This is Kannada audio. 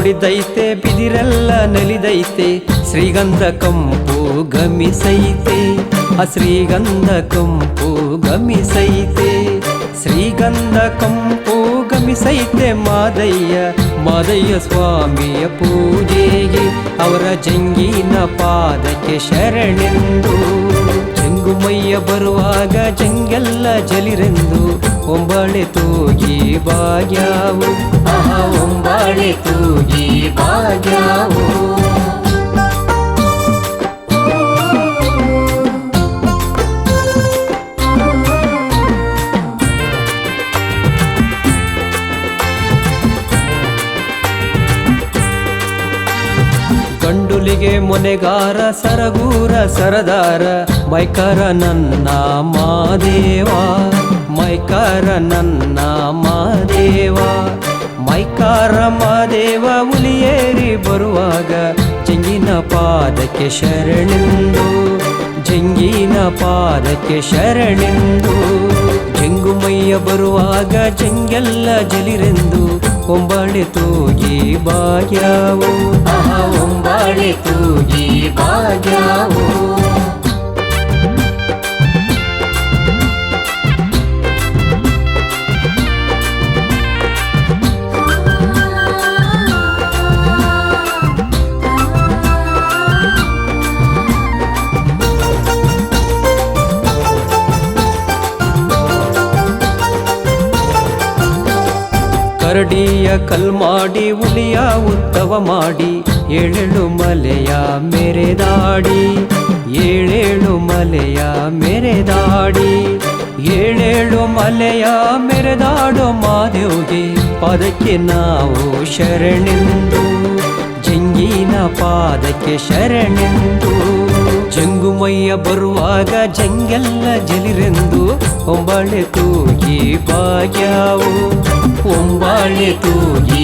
ನೋಡಿದೈತೆ, ಬಿದಿರೆಲ್ಲ ನಲಿದೈತೆ. ಶ್ರೀಗಂಧ ಕಂಪು ಗಮಿಸೈತೆ. ಆ ಶ್ರೀಗಂಧ ಕಂಪು ಗಮಿಸೈತೆ. ಶ್ರೀಗಂಧ ಕಂಪು ಗಮಿಸೈತೆ ಮಾದಯ್ಯ ಮಾದಯ್ಯ ಸ್ವಾಮಿಯ ಪೂಜೆಗೆ. ಅವರ ಜಂಗಿನ ಪಾದಕ್ಕೆ ಶರಣೆಂದು. ಜಂಗುಮಯ್ಯ ಬರುವಾಗ ಜಂಗೆಲ್ಲ ಜಲಿರೆಂದು. ಒಂಬಳೆ ತೂಗಿ ಬಾಗ್ಯಾವು ತೂಗಿ ಭಾಗ್ಯವು. ಗಂಡುಲಿಗೆ ಮೊನೆಗಾರ ಸರಗೂರ ಸರದಾರ ಮೈಕಾರ ನನ್ನ ಮಾದೇವ ಮೈಕಾರ ನನ್ನ ಮಾದೇವ ಮೈಕಾರ ಮಾದೇವ ಹುಲಿಯೇರಿ ಬರುವಾಗ ಜಂಗಿನ ಪಾದಕ್ಕೆ ಶರಣೆಂದು, ಜಂಗಿನ ಪಾದಕ್ಕೆ ಶರಣೆಂದು. ಜಂಗುಮಯ್ಯ ಬರುವಾಗ ಜಂಗೆಲ್ಲ ಜಲಿರೆಂದು ಒಂಬಾಳೆ ತೂಗಿ ಬಾಗ್ಯಾವು. ಆಹಾ ಒಂಬಾಳೆ ತೂಗಿ ಬಾಗ್ಯಾವು. ಕರಡಿಯ ಕಲ್ಮಾಡಿ ಹುಲಿಯ ಉತ್ತವ ಮಾಡಿ, ಏಳೆಳು ಮಲೆಯ ಮೆರೆದಾಡಿ ಏಳೇಳು ಮಲೆಯ ಮೆರೆದಾಡಿ ಏಳೇಳು ಮಲೆಯ ಮೆರೆದಾಡೋ ಮಾದೇವ್ಗೆ ಪದಕ್ಕೆ ನಾವು ಶರಣೆಂದು, ಜಂಗಿನ ಪಾದಕ್ಕೆ ಶರಣೆಂದು. ಜಂಗುಮಯ್ಯ ಬರುವಾಗ ಜಂಗೆಲ್ಲ ಜಲಿರೆಂದು ಒಂಬಳೆ ತೂಗಿ ಬಾಗ್ಯಾವು. ಒಂಬಾಳೆ ತೂಗಿ